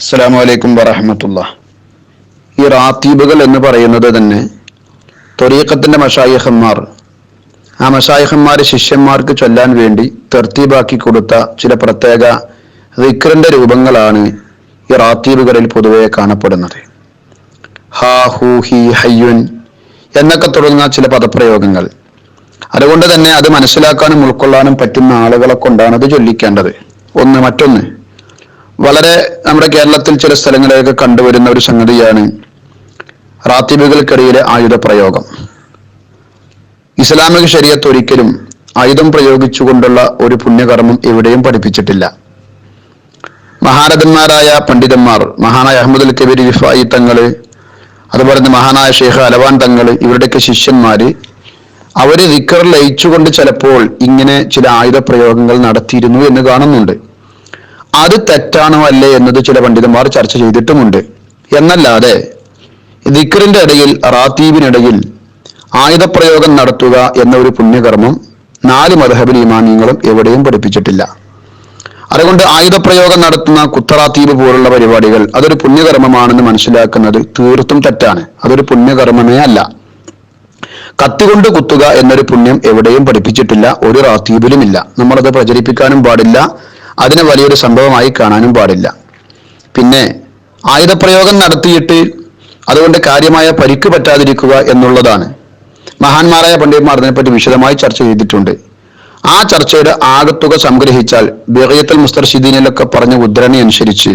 അസ്സലാമു അലൈക്കും വറഹമത്തുള്ള ഈ റാത്തീബുകൾ എന്ന് പറയുന്നത് തന്നെ തൊറീഖത്തിന്റെ മഷായിഹന്മാർ ആ മഷായിഹന്മാർ ശിഷ്യന്മാർക്ക് ചൊല്ലാൻ വേണ്ടി തെർത്തീബാക്കി കൊടുത്ത ചില പ്രത്യേക റിക്റിന്റെ രൂപങ്ങളാണ് ഈ റാത്തീബുകളിൽ പൊതുവെ കാണപ്പെടുന്നത്. ഹാ ഹൂ ഹി ഹയ്യുൻ എന്നൊക്കെ തുടങ്ങുന്ന ചില പദപ്രയോഗങ്ങൾ. അതുകൊണ്ട് തന്നെ അത് മനസ്സിലാക്കാനും ഉൾക്കൊള്ളാനും പറ്റുന്ന ആളുകളെ കൊണ്ടാണ് അത് ചൊല്ലിക്കേണ്ടത്. ഒന്ന് മറ്റൊന്ന്. വളരെ നമ്മുടെ കേരളത്തിൽ ചില സ്ഥലങ്ങളിലൊക്കെ കണ്ടുവരുന്ന ഒരു സംഗതിയാണ് റാത്തിബുകൾക്കിടയിലെ ആയുധ പ്രയോഗം. ഇസ്ലാമിക ശരീരത്ത് ഒരിക്കലും ആയുധം പ്രയോഗിച്ചുകൊണ്ടുള്ള ഒരു പുണ്യകർമ്മം എവിടെയും പഠിപ്പിച്ചിട്ടില്ല. മഹാരഥന്മാരായ പണ്ഡിതന്മാർ മഹാനായ അഹമ്മദുൽ കബീർ വിഫായി തങ്ങൾ അതുപോലെ തന്നെ മഹാനായ ഷെയ്ഖ് അലവാൻ തങ്ങൾ ഇവരുടെയൊക്കെ ശിഷ്യന്മാര് അവർ റിക്കർ ലയിച്ചുകൊണ്ട് ചിലപ്പോൾ ഇങ്ങനെ ചില ആയുധ പ്രയോഗങ്ങൾ നടത്തിയിരുന്നു എന്ന് കാണുന്നുണ്ട്. അത് തെറ്റാണോ അല്ലേ എന്നത് ചില പണ്ഡിതന്മാർ ചർച്ച ചെയ്തിട്ടുമുണ്ട്. എന്നല്ലാതെ ദിക്കറിന്റെ ഇടയിൽ റാത്തീബിനിടയിൽ ആയുധപ്രയോഗം നടത്തുക എന്ന ഒരു പുണ്യകർമ്മം നാല് മധബിൽ ഇമാമിയങ്ങളും എവിടെയും പഠിപ്പിച്ചിട്ടില്ല. അതുകൊണ്ട് ആയുധപ്രയോഗം നടത്തുന്ന കുത്തറാത്തീബ് പോലുള്ള പരിപാടികൾ അതൊരു പുണ്യകർമ്മമാണെന്ന് മനസ്സിലാക്കുന്നത് തീർത്തും തെറ്റാണ്. അതൊരു പുണ്യകർമ്മമേ അല്ല. കത്തികൊണ്ട് കുത്തുക എന്നൊരു പുണ്യം എവിടെയും പഠിപ്പിച്ചിട്ടില്ല ഒരു റാത്തീബിലുമില്ല. നമ്മളത് പ്രചരിപ്പിക്കാനും പാടില്ല അതിനെ വലിയൊരു സംഭവമായി കാണാനും പാടില്ല. പിന്നെ ആയുധപ്രയോഗം നടത്തിയിട്ട് അതുകൊണ്ട് കാര്യമായ പരിക്ക് പറ്റാതിരിക്കുക എന്നുള്ളതാണ്. മഹാന്മാരായ പണ്ഡിതന്മാർ അതിനെപ്പറ്റി വിശദമായി ചർച്ച ചെയ്തിട്ടുണ്ട്. ആ ചർച്ചയുടെ ആകത്തുക സംഗ്രഹിച്ചാൽ ബിറയത്തൽ മുസ്തർഷിദീനിലൊക്കെ പറഞ്ഞ ഉദ്ധരണി അനുസരിച്ച്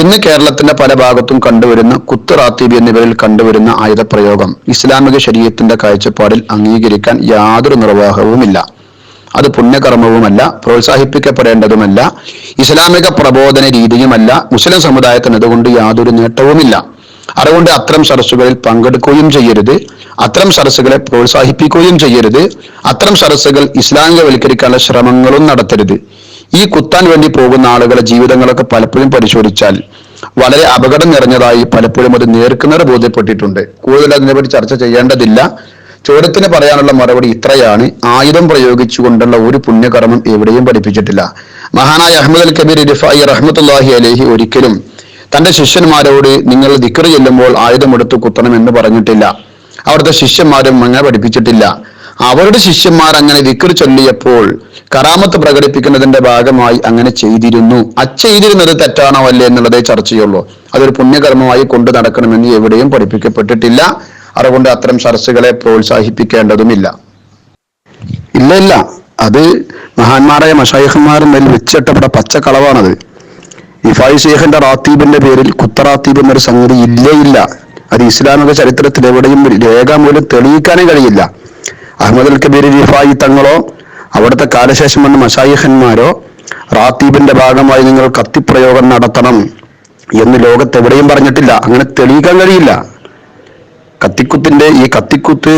ഇന്ന് കേരളത്തിന്റെ പല ഭാഗത്തും കണ്ടുവരുന്ന കുത്ത് റാത്തീബ് എന്നിവരിൽ കണ്ടുവരുന്ന ആയുധപ്രയോഗം ഇസ്ലാമിക ശരീരത്തിന്റെ കാഴ്ചപ്പാടിൽ അംഗീകരിക്കാൻ യാതൊരു നിർവാഹവുമില്ല. അത് പുണ്യകർമ്മവുമല്ല പ്രോത്സാഹിപ്പിക്കപ്പെടേണ്ടതുമല്ല ഇസ്ലാമിക പ്രബോധന രീതിയുമല്ല മുസ്ലിം സമുദായത്തിന് അതുകൊണ്ട് യാതൊരു നേട്ടവുമില്ല. അതുകൊണ്ട് അത്തരം സരസ്സുകളിൽ പങ്കെടുക്കുകയും ചെയ്യരുത് അത്തരം സരസ്സുകളെ പ്രോത്സാഹിപ്പിക്കുകയും ചെയ്യരുത് അത്തരം സരസ്സുകൾ ഇസ്ലാമികവൽക്കരിക്കാനുള്ള ശ്രമങ്ങളും നടത്തരുത്. ഈ കുത്താൻ വേണ്ടി പോകുന്ന ആളുകളുടെ ജീവിതങ്ങളൊക്കെ പലപ്പോഴും പരിശോധിച്ചാൽ വളരെ അപകടം നിറഞ്ഞതായി പലപ്പോഴും അത് നേർക്കുന്നവർ ബോധ്യപ്പെട്ടിട്ടുണ്ട്. കൂടുതൽ അതിനെപ്പറ്റി ചർച്ച ചെയ്യേണ്ടതില്ല. ചോദ്യത്തിന് പറയാനുള്ള മറുപടി ഇത്രയാണ്. ആയുധം പ്രയോഗിച്ചുകൊണ്ടുള്ള ഒരു പുണ്യകർമ്മം എവിടെയും പഠിപ്പിച്ചിട്ടില്ല. മഹാനായ അഹമ്മദ് അൽ കബീർ ഇരിഫായി റഹ്മത്തുല്ലാഹി അലഹി ഒരിക്കലും തന്റെ ശിഷ്യന്മാരോട് നിങ്ങൾ ദിക്കറ് ചെല്ലുമ്പോൾ ആയുധമെടുത്ത് കുത്തണം എന്ന് പറഞ്ഞിട്ടില്ല. അവിടുത്തെ ശിഷ്യന്മാരും അങ്ങനെ പഠിപ്പിച്ചിട്ടില്ല. അവരുടെ ശിഷ്യന്മാർ അങ്ങനെ ദിക്കർ ചൊല്ലിയപ്പോൾ കറാമത്ത് പ്രകടിപ്പിക്കുന്നതിന്റെ ഭാഗമായി അങ്ങനെ ചെയ്തിരുന്നു. അച്ചെയ്തിരുന്നത് തെറ്റാണോ അല്ലേ എന്നുള്ളതേ ചർച്ചയുള്ളൂ. അതൊരു പുണ്യകർമ്മമായി കൊണ്ടു നടക്കണമെന്ന് എവിടെയും പഠിപ്പിക്കപ്പെട്ടിട്ടില്ല. അതുകൊണ്ട് അത്തരം സരസ്സുകളെ പ്രോത്സാഹിപ്പിക്കേണ്ടതുമില്ല. ഇല്ല ഇല്ല. അത് മഹാന്മാരായ മഷായിഹന്മാരും മേൽ വെച്ചിട്ടപ്പെട്ട പച്ചക്കളവാണത്. ഇഫായി ഷെയ്ഖിന്റെ റാത്തീബിന്റെ പേരിൽ കുത്തറാത്തീബ് എന്നൊരു സംഗതി ഇല്ലേ ഇല്ല. അത് ഇസ്ലാമിക ചരിത്രത്തിൽ എവിടെയും രേഖാമൂലം തെളിയിക്കാനേ കഴിയില്ല. അഹമ്മദ് അൽ കബീർ ഇഫായി തങ്ങളോ അവിടുത്തെ കാലശേഷം വന്ന മഷായിഹന്മാരോ റാത്തീബിന്റെ ഭാഗമായി നിങ്ങൾ കത്തിപ്രയോഗം നടത്തണം എന്ന് ലോകത്ത് എവിടെയും പറഞ്ഞിട്ടില്ല. അങ്ങനെ തെളിയിക്കാൻ കഴിയില്ല. കത്തിക്കുത്തിന്റെ ഈ കത്തിക്കുത്ത്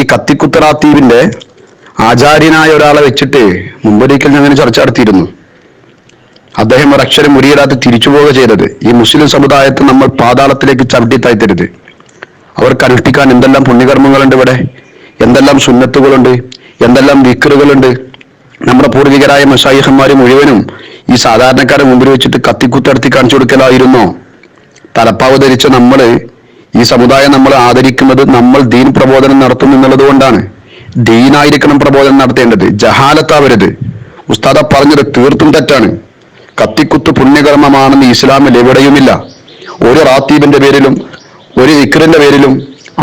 ഈ കത്തിക്കുത്ത് റാത്തീബിന്റെ ആചാര്യനായ ഒരാളെ വെച്ചിട്ട് മുമ്പൊരിക്കൽ അങ്ങനെ ചർച്ച നടത്തിയിരുന്നു. അദ്ദേഹം ഒരക്ഷരം മുരിയിടാതെ തിരിച്ചു പോവുക ചെയ്തത്. ഈ മുസ്ലിം സമുദായത്തെ നമ്മൾ പാതാളത്തിലേക്ക് ചവിട്ടി താഴ്ത്തരുത് അവർക്ക് അനുഷ്ഠിക്കാൻ എന്തെല്ലാം പുണ്യകർമ്മങ്ങളുണ്ട് ഇവിടെ? എന്തെല്ലാം സുന്നത്തുകളുണ്ട്? എന്തെല്ലാം വിക്കറുകളുണ്ട് നമ്മുടെ പൂർവികരായ മഷായിഹന്മാർ മുഴുവനും ഈ സാധാരണക്കാരെ മുമ്പിൽ വെച്ചിട്ട് കത്തിക്കുത്തടത്തി കാണിച്ചു കൊടുക്കലായിരുന്നോ? തലപ്പാവ് ധരിച്ച നമ്മൾ ഈ സമുദായം നമ്മൾ ആദരിക്കുന്നത് നമ്മൾ ദീൻ പ്രബോധനം നടത്തുന്നു എന്നുള്ളത് കൊണ്ടാണ്. ദീനായിരിക്കണം പ്രബോധനം നടത്തേണ്ടത്. ജഹാലത്താവരുത് ഉസ്താദ പറഞ്ഞത് തീർത്തും തെറ്റാണ്. കത്തിക്കുത്ത് പുണ്യകർമ്മമാണെന്ന് ഇസ്ലാമിൽ എവിടെയുമില്ല. ഒരു റാത്തീബിന്റെ പേരിലും ഒരു ഇക്രിന്റെ പേരിലും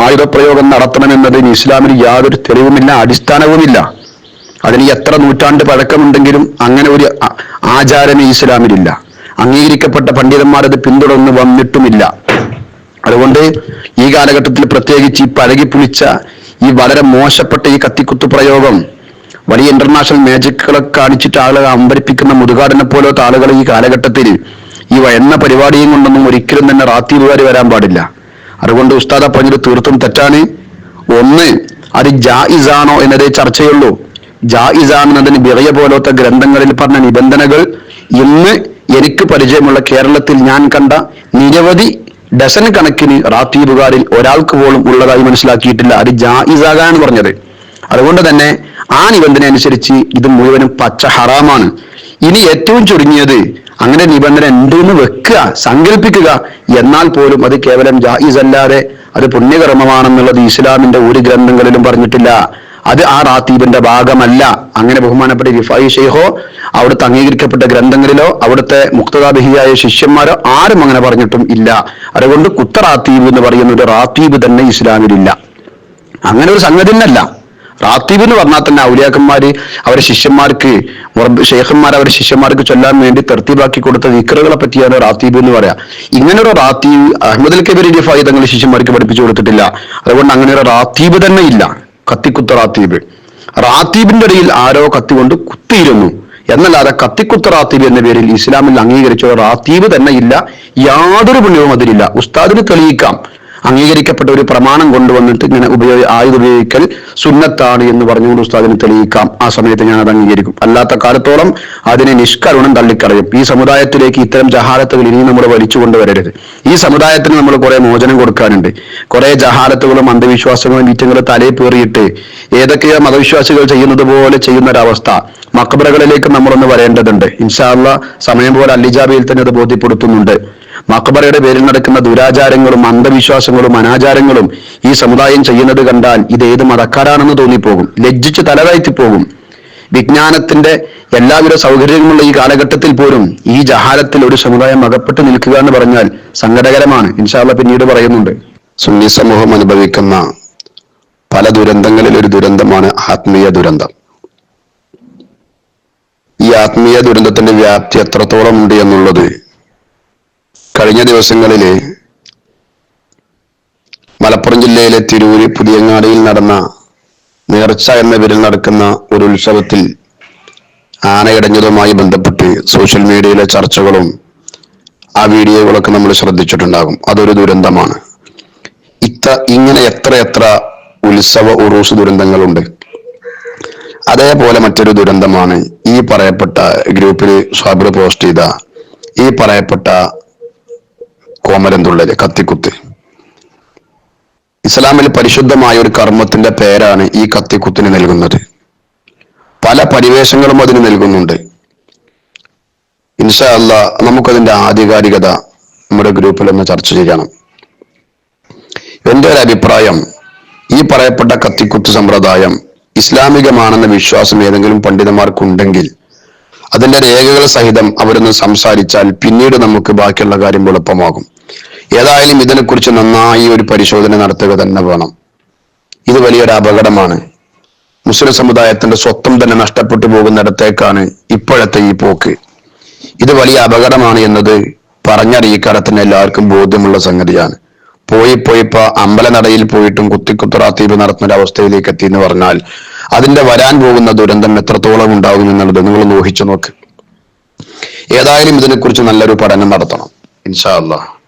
ആയുധപ്രയോഗം നടത്തണമെന്നതിന് ഇസ്ലാമിൽ യാതൊരു തെളിവുമില്ല അടിസ്ഥാനവുമില്ല. അതിന് എത്ര നൂറ്റാണ്ട് പഴക്കമുണ്ടെങ്കിലും അങ്ങനെ ഒരു ആചാരം ഇസ്ലാമിലില്ല. അംഗീകരിക്കപ്പെട്ട പണ്ഡിതന്മാരത് പിന്തുടർന്ന് വന്നിട്ടുമില്ല. അതുകൊണ്ട് ഈ കാലഘട്ടത്തിൽ പ്രത്യേകിച്ച് ഈ പഴകിപ്പുളിച്ച ഈ വളരെ മോശപ്പെട്ട ഈ കത്തിക്കുത്ത് പ്രയോഗം വലിയ ഇന്റർനാഷണൽ മാജിക്കുകളെ കാണിച്ചിട്ട് ആളുകളെ അമ്പരിപ്പിക്കുന്ന മുതുകാടിനെ പോലത്തെ ആളുകൾ ഈ കാലഘട്ടത്തിൽ ഈ എണ്ണ പരിപാടിയും കൊണ്ടൊന്നും ഒരിക്കലും തന്നെ റാത്തീബുകാർ വരാൻ പാടില്ല. അതുകൊണ്ട് ഉസ്താദ പറഞ്ഞത് തീർത്തും തെറ്റാണ്. ഒന്ന് അത് ജായിസാണോ എന്നതേ ചർച്ചയുള്ളൂ. ജായിസാണെന്നതിന് ബിറയ പോലത്തെ ഗ്രന്ഥങ്ങളിൽ പറഞ്ഞ നിബന്ധനകൾ. ഇന്ന് എനിക്ക് പരിചയമുള്ള കേരളത്തിൽ ഞാൻ കണ്ട നിരവധി ഡസൻ കണക്കിന് റാത്തീബുകാരിൽ ഒരാൾക്ക് പോലും ഉള്ളതായി മനസ്സിലാക്കിയിട്ടില്ല അത് ജായിസാകാണ് പറഞ്ഞത്. അതുകൊണ്ട് തന്നെ ആ നിബന്ധന അനുസരിച്ച് ഇത് മുഴുവനും പച്ച ഹറാമാണ്. ഇനി ഏറ്റവും ചുരുങ്ങിയത് അങ്ങനെ നിബന്ധന ഉണ്ട് എന്ന് വെക്കുക സങ്കല്പിക്കുക എന്നാൽ പോലും അത് കേവലം ജായിസ് അല്ലാതെ അത് പുണ്യകർമ്മമാണെന്നുള്ളത് ഇസ്ലാമിന്റെ ഒരു ഗ്രന്ഥങ്ങളിലും പറഞ്ഞിട്ടില്ല. അത് ആ റാത്തീബിന്റെ ഭാഗമല്ല. അങ്ങനെ ബഹുമാനപ്പെട്ട റിഫായി ഷെയ്ഹോ അവിടുത്തെ അംഗീകരിക്കപ്പെട്ട ഗ്രന്ഥങ്ങളിലോ അവിടുത്തെ മുക്തതാബിഹിയായ ശിഷ്യന്മാരോ ആരും അങ്ങനെ പറഞ്ഞിട്ടും ഇല്ല. അതുകൊണ്ട് കുത്ത റാത്തീബ് എന്ന് പറയുന്ന ഒരു റാത്തീബ് തന്നെ ഇസ്ലാമിലില്ല അങ്ങനെ ഒരു സംഗതി തന്നെയല്ല. റാത്തീബ് എന്ന് പറഞ്ഞാൽ തന്നെ ഔലിയാക്കന്മാര് അവരെ ശിഷ്യന്മാർക്ക് ഷെയ്ഖന്മാർ അവരെ ശിഷ്യന്മാർക്ക് ചൊല്ലാൻ വേണ്ടി തെർത്തീബാക്കി കൊടുത്ത വിക്രകളെ പറ്റിയാണ് റാത്തീബ് എന്ന് പറയാ. ഇങ്ങനെ ഒരു റാത്തീബ് അഹമ്മദ് അൽ കബീർ ഡിഫായി തങ്ങൾ ശിഷ്യന്മാർക്ക് പഠിപ്പിച്ചു കൊടുത്തിട്ടില്ല. അതുകൊണ്ട് അങ്ങനെ ഒരു റാത്തീബ് തന്നെ ഇല്ല. കത്തിക്കുത്ത റാത്തീബ് റാത്തീബിന്റെ ഇടയിൽ ആരോ കത്തി കൊണ്ട് കുത്തിയിരുന്നു. എന്നല്ലാതെ കത്തിക്കുത്ത റാത്തീബ് എന്ന പേരിൽ ഇസ്ലാമിൽ അംഗീകരിച്ച റാത്തീബ് തന്നെ ഇല്ല യാതൊരു പുണ്യവും അതിലില്ല. ഉസ്താദിന് തെളിയിക്കാം. അംഗീകരിക്കപ്പെട്ട ഒരു പ്രമാണം കൊണ്ടുവന്നിട്ട് ഇങ്ങനെ ഉപയോഗ ആയുധ ഉപയോഗിക്കൽ സുന്നത്താണ് എന്ന് പറഞ്ഞുകൊണ്ട് ഉസ്താദിനെ തെളിയിക്കാം. ആ സമയത്ത് ഞാൻ അത് അംഗീകരിക്കും. അല്ലാത്ത കാലത്തോളം അതിനെ നിഷ്കരുണം തള്ളിക്കളയും. ഈ സമുദായത്തിലേക്ക് ഇത്തരം ജഹാലത്തുകൾ ഇനി നമ്മൾ വലിച്ചു കൊണ്ടുവരരുത് ഈ സമുദായത്തിന് നമ്മൾ കുറെ മോചനം കൊടുക്കാനുണ്ട്. കുറെ ജഹാലത്തുകളും അന്ധവിശ്വാസങ്ങളും ഈറ്റങ്ങളും തലയിൽ പേറിയിട്ട് ഏതൊക്കെയോ മതവിശ്വാസികൾ ചെയ്യുന്നത് പോലെ ചെയ്യുന്ന ഒരവസ്ഥ മക്കബറകളിലേക്ക് നമ്മളൊന്ന് വരേണ്ടതുണ്ട്. ഇൻഷാല്ല സമയം പോലെ അല്ലിജാബിയിൽ തന്നെ അത് ബോധ്യപ്പെടുത്തുന്നുണ്ട്. മക്ബറയുടെ പേരിൽ നടക്കുന്ന ദുരാചാരങ്ങളും അന്ധവിശ്വാസങ്ങളും അനാചാരങ്ങളും ഈ സമുദായം ചെയ്യുന്നത് കണ്ടാൽ ഇത് ഏത് മതക്കാരാണെന്ന് തോന്നിപ്പോകും. ലജ്ജിച്ച് തലതാഴ്ത്തി പോകും വിജ്ഞാനത്തിന്റെ എല്ലാവിധ സൗകര്യങ്ങളുള്ള ഈ കാലഘട്ടത്തിൽ പോലും ഈ ജഹാലത്തിൽ ഒരു സമുദായം അകപ്പെട്ടു നിൽക്കുക എന്ന് പറഞ്ഞാൽ സങ്കടകരമാണ്. ഇൻഷാല്ല പിന്നീട് പറയുന്നുണ്ട്. സുന്നി സമൂഹം അനുഭവിക്കുന്ന പല ദുരന്തങ്ങളിൽ ഒരു ദുരന്തമാണ് ആത്മീയ ദുരന്തം. ഈ ആത്മീയ ദുരന്തത്തിന്റെ വ്യാപ്തി എത്രത്തോളം ഉണ്ട് എന്നുള്ളത് കഴിഞ്ഞ ദിവസങ്ങളിൽ മലപ്പുറം ജില്ലയിലെ തിരൂര് പുതിയങ്ങാടിയിൽ നടന്ന നേർച്ച എന്ന പേരിൽ നടക്കുന്ന ഒരു ഉത്സവത്തിൽ ആനയടഞ്ഞതുമായി ബന്ധപ്പെട്ട് സോഷ്യൽ മീഡിയയിലെ ചർച്ചകളും ആ വീഡിയോകളൊക്കെ നമ്മൾ ശ്രദ്ധിച്ചിട്ടുണ്ടാകും. അതൊരു ദുരന്തമാണ്. ഇത്ര ഇങ്ങനെ എത്ര എത്ര ഉത്സവ ഉറൂസ് ദുരന്തങ്ങളുണ്ട്. അതേപോലെ മറ്റൊരു ദുരന്തമാണ് ഈ പറയപ്പെട്ട ഗ്രൂപ്പിൽ സ്വാബിർ പോസ്റ്റ് ചെയ്ത ഈ പറയപ്പെട്ട കോമരം തുള്ളൽ കത്തിക്കുത്ത്? ഇസ്ലാമിൽ പരിശുദ്ധമായ ഒരു കർമ്മത്തിന്റെ പേരാണ് ഈ കത്തിക്കുത്തിന് നൽകുന്നത്. പല പരിവേഷങ്ങളും അതിന് നൽകുന്നുണ്ട്. ഇൻഷാ അല്ല നമുക്കതിന്റെ ആധികാരികത നമ്മുടെ ഗ്രൂപ്പിൽ ഒന്ന് ചർച്ച ചെയ്യണം. എന്റെ ഒരു അഭിപ്രായം ഈ പറയപ്പെട്ട കത്തിക്കുത്ത് സമ്പ്രദായം ഇസ്ലാമികമാണെന്ന വിശ്വാസം ഏതെങ്കിലും പണ്ഡിതന്മാർക്കുണ്ടെങ്കിൽ അതിന്റെ രേഖകൾ സഹിതം അവരൊന്ന് സംസാരിച്ചാൽ പിന്നീട് നമുക്ക് ബാക്കിയുള്ള കാര്യം എളുപ്പമാകും. ഏതായാലും ഇതിനെക്കുറിച്ച് നന്നായി ഒരു പരിശോധന നടത്തുക തന്നെ വേണം. ഇത് വലിയൊരു അപകടമാണ്. മുസ്ലിം സമുദായത്തിന്റെ സ്വത്വം തന്നെ നഷ്ടപ്പെട്ടു പോകുന്നിടത്തേക്കാണ് ഇപ്പോഴത്തെ ഈ പോക്ക്. ഇത് വലിയ അപകടമാണ് എന്നത് പറഞ്ഞറിയിക്കാലത്തിന് എല്ലാവർക്കും ബോധ്യമുള്ള സംഗതിയാണ്. പോയി പോയിപ്പോ അമ്പലനടയിൽ പോയിട്ടും കുത്തിക്കുത്തറാത്തീപ് നടത്തുന്ന ഒരു അവസ്ഥയിലേക്ക് എത്തി എന്ന് പറഞ്ഞാൽ അതിന്റെ വരാൻ പോകുന്ന ദുരന്തം എത്രത്തോളം ഉണ്ടാകും എന്നുള്ളത് നിങ്ങൾ ഊഹിച്ചു നോക്ക്. ഏതായാലും ഇതിനെക്കുറിച്ച് നല്ലൊരു പഠനം നടത്തണം. ഇൻഷാ അള്ളാഹ്.